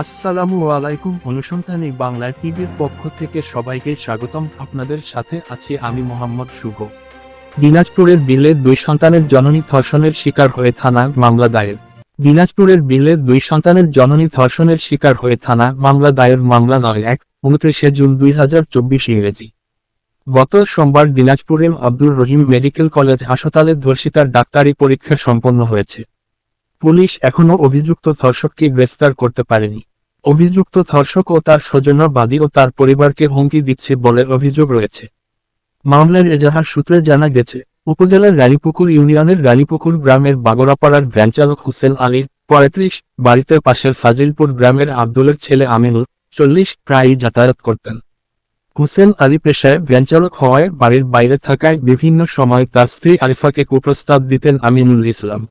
আসসালামু আলাইকুম, অনুসন্ধানী বাংলা টিভির পক্ষ থেকে সবাইকে স্বাগতম। আপনাদের সাথে আছি আমি মোহাম্মদ শুভ। দিনাজপুরের বিলে দুই সন্তানের জননী ধর্ষণের শিকার হয়ে থানা, মামলা দায়ের। দিনাজপুরের বিলে দুই সন্তানের জননী ধর্ষণের শিকার হয়ে থানা, মামলা দায়ের, মামলা নয় এক, উনত্রিশে জুন দুই হাজার চব্বিশ ইংরেজি। গত সোমবার দিনাজপুরের আব্দুর রহিম মেডিকেল কলেজ হাসপাতালে ধর্ষিতার ডাক্তারি পরীক্ষা সম্পন্ন হয়েছে। পুলিশ এখনও অভিযুক্ত ধর্ষককে গ্রেফতার করতে পারেনি। অভিযুক্ত ধর্ষক ও তার স্বজনবাদী ও তার পরিবারকে হুমকি দিচ্ছে বলে অভিযোগ রয়েছে। মামলার এজাহার সূত্রে জানা গেছে, উপজেলার রানীপুকুর ইউনিয়নের রানীপুকুর গ্রামের বাগরাপাড়ার ভ্যানচালক হুসেন আলীর পঁয়ত্রিশ বাড়িতে পাশের ফাজিলপুর গ্রামের আব্দুলের ছেলে আমিনুল চল্লিশ প্রায়ই যাতায়াত করতেন। হুসেন আলী পেশায় ভ্যানচালক হওয়ায় বাড়ির বাইরে থাকায় বিভিন্ন সময় তার স্ত্রী আরিফাকে কুপ্রস্তাব দিতেন আমিনুল ইসলাম।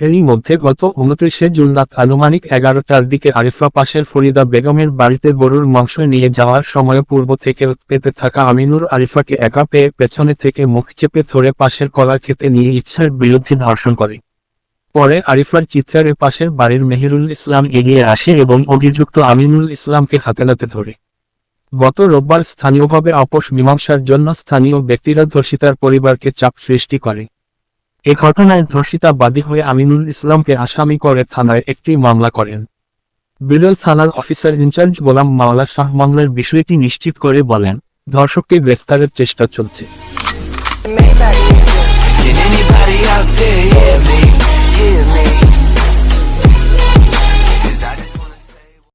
এরই মধ্যে গত উনত্রিশে জুন রাত আনুমানিক এগারোটার দিকে আরিফা পাশের ফরিদা বেগমের বাড়িতে গরুর মাংস নিয়ে যাওয়ার সময় পূর্ব থেকে পেতে থাকা আমিনুর আরিফাকে একা পেয়ে পেছনে থেকে মুখ চেপে ধরে পাশের কলা খেতে নিয়ে ইচ্ছার বিরুদ্ধে ধর্ষণ করে। পরে আরিফার চিৎকারে পাশের বাড়ির মেহিরুল ইসলাম এগিয়ে আসে এবং অভিযুক্ত আমিনুল ইসলামকে হাতে নাতে ধরে। গত রোববার স্থানীয়ভাবে আপোষ মীমাংসার জন্য স্থানীয় ব্যক্তিরা ধর্ষিতার পরিবারকে চাপ সৃষ্টি করে। এ ঘটনায় ধর্ষিতা বাদী হয়ে আমিনুল ইসলামকে আসামি করে থানায় একটি মামলা করেন বিরল থানার অফিসার ইনচার্জ গোলাম মাওলা শাহ মামলার বিষয়টি নিশ্চিত করে বলেন, ধর্ষককে গ্রেফতারের চেষ্টা চলছে Can anybody out there hear me? Hear me?